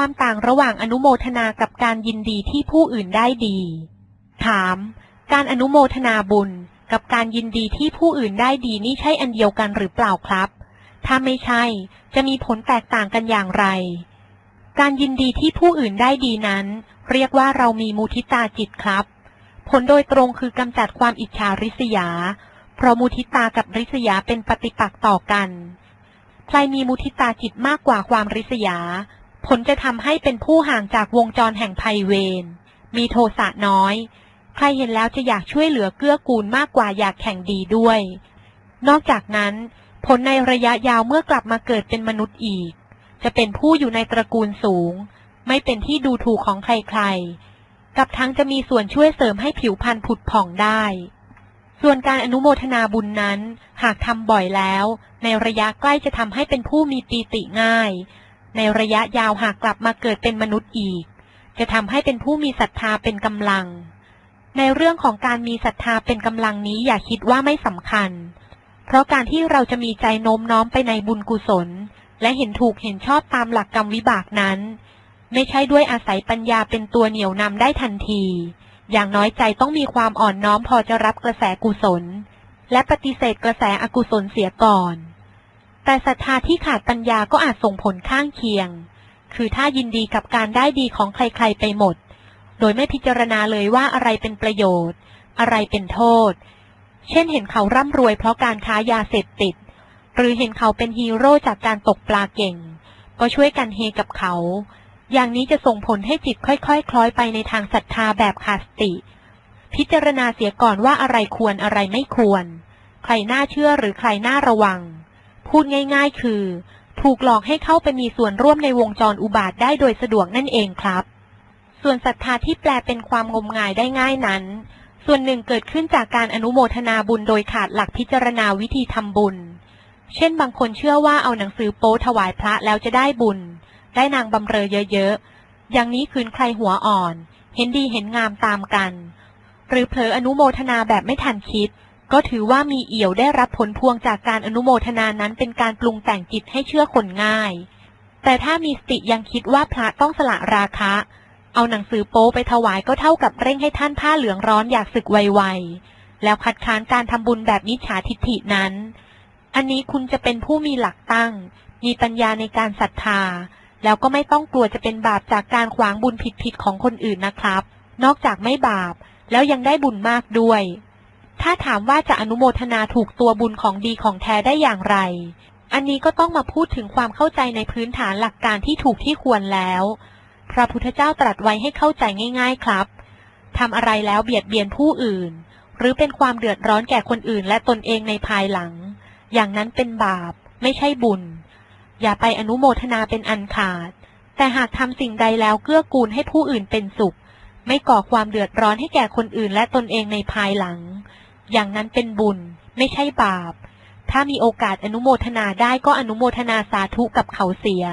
ความต่างระหว่างอนุโมทนากับการยินดีที่ผู้อื่นได้ดี ถาม การอนุโมทนาบุญ กับการยินดีที่ผู้อื่นได้ดีนี่ใช่อันเดียวกันหรือเปล่าครับ ถ้าไม่ใช่ จะมีผลแตกต่างกันอย่างไร การยินดีที่ผู้อื่นได้ดีนั้น เรียกว่าเรามีมุทิตาจิตครับ ผลโดยตรงคือกำจัดความอิจฉาริษยา เพราะมุทิตากับริษยาเป็นปฏิปักษ์ต่อกัน ใครมีมุทิตาจิตมากกว่าความริษยา ผลจะทำให้เป็นผู้ห่างจากวงจรแห่งภัยเวร มีโทสะน้อย ใครเห็นแล้วจะอยากช่วยเหลือเกื้อกูลมากกว่าอยากแข่งดีด้วย นอกจากนั้น ผลในระยะยาวเมื่อกลับมาเกิดเป็นมนุษย์อีก จะเป็นผู้อยู่ในตระกูลสูง ไม่เป็นที่ดูถูกของใครๆ กับทั้งจะมีส่วนช่วยเสริมให้ผิวพรรณผุดผ่องได้ ส่วนการอนุโมทนาบุญนั้น หากทำบ่อยแล้ว ในระยะใกล้จะทำให้เป็นผู้มีปีติง่าย ในระยะยาวหากกลับมาเกิดเป็นมนุษย์อีก จะทำให้เป็นผู้มีศรัทธาเป็นกำลัง ในเรื่องของการมีศรัทธาเป็นกำลังนี้อย่าคิดว่าไม่สำคัญ เพราะการที่เราจะมีใจโน้มน้อมไปในบุญกุศล และเห็นถูกเห็นชอบตามหลักกรรมวิบากนั้น ไม่ใช่ด้วยอาศัยปัญญาเป็นตัวเหนี่ยวนำได้ทันที อย่างน้อยใจต้องมีความอ่อนน้อมพอจะรับกระแสกุศล และปฏิเสธกระแสอกุศลเสียก่อน แต่ศรัทธาที่ขาดปัญญาก็อาจส่งผลข้างเคียง คือถ้ายินดีกับการได้ดีของใครๆไปหมด โดยไม่พิจารณาเลยว่าอะไรเป็นประโยชน์ อะไรเป็นโทษ เช่นเห็นเขาร่ำรวยเพราะการค้ายาเสพติด หรือเห็นเขาเป็นฮีโร่จากการตกปลาเก่ง ก็ช่วยกันเฮกับเขา อย่างนี้จะส่งผลให้จิตค่อยๆคคล้อยไปในทางศรัทธาแบบขาดสติ พิจารณาเสียก่อนว่าอะไรควรอะไรไม่ควร ใครน่าเชื่อหรือใครน่าระวัง พูดง่ายๆ คือ ถูกหลอกให้เข้าไปมีส่วนร่วมในวงจรอุบาทได้โดยสะดวกนั่นเองครับ ส่วนศรัทธาที่แปลเป็นความงมงายได้ง่ายนั้น ส่วนหนึ่งเกิดขึ้นจากการอนุโมทนาบุญโดยขาดหลักพิจารณาวิธีทำบุญ เช่นบางคนเชื่อว่าเอาหนังสือโป๊ถวายพระแล้วจะได้บุญ ได้นางบำเรอเยอะๆ อย่างนี้คืนใครหัวอ่อน เห็นดีเห็นงามตามกัน หรือเผลออนุโมทนาแบบไม่ทันคิด ก็ถือว่ามีเอี่ยวได้รับผลพวงจากการอนุโมทนานั้นเป็นการปรุงแต่งจิตให้เชื่อคนง่าย แต่ถ้ามีสติยังคิดว่าพระต้องสละราคะ เอาหนังสือโป๊ไปถวายก็เท่ากับเร่งให้ท่านผ้าเหลืองร้อนอยากศึกไวๆ แล้วคัดค้านการทำบุญแบบมิจฉาทิฏฐินั้น อันนี้คุณจะเป็นผู้มีหลักตั้ง มีปัญญาในการศรัทธา แล้วก็ไม่ต้องกลัวจะเป็นบาปจากการขวางบุญผิดๆของคนอื่นนะครับ นอกจากไม่บาป แล้วยังได้บุญมากด้วย ถ้าถามว่าจะอนุโมทนาถูกตัวบุญของดีของแท้ได้อย่างไร อันนี้ก็ต้องมาพูดถึงความเข้าใจในพื้นฐานหลักการที่ถูกที่ควรแล้ว พระพุทธเจ้าตรัสไว้ให้เข้าใจง่าย ๆครับทำอะไรแล้วเบียดเบียนผู้อื่น หรือเป็นความเดือดร้อนแก่คนอื่นและตนเองในภายหลัง อย่างนั้นเป็นบาป ไม่ใช่บุญ อย่าไปอนุโมทนาเป็นอันขาด แต่หากทำสิ่งใดแล้วเกื้อกูลให้ผู้อื่นเป็นสุข ไม่ก่อความเดือดร้อนให้แก่คนอื่นและตนเองในภายหลัง อย่างนั้นเป็นบุญ ไม่ใช่บาป ถ้ามีโอกาสอนุโมทนาได้ก็อนุโมทนาสาธุกับเขาเสีย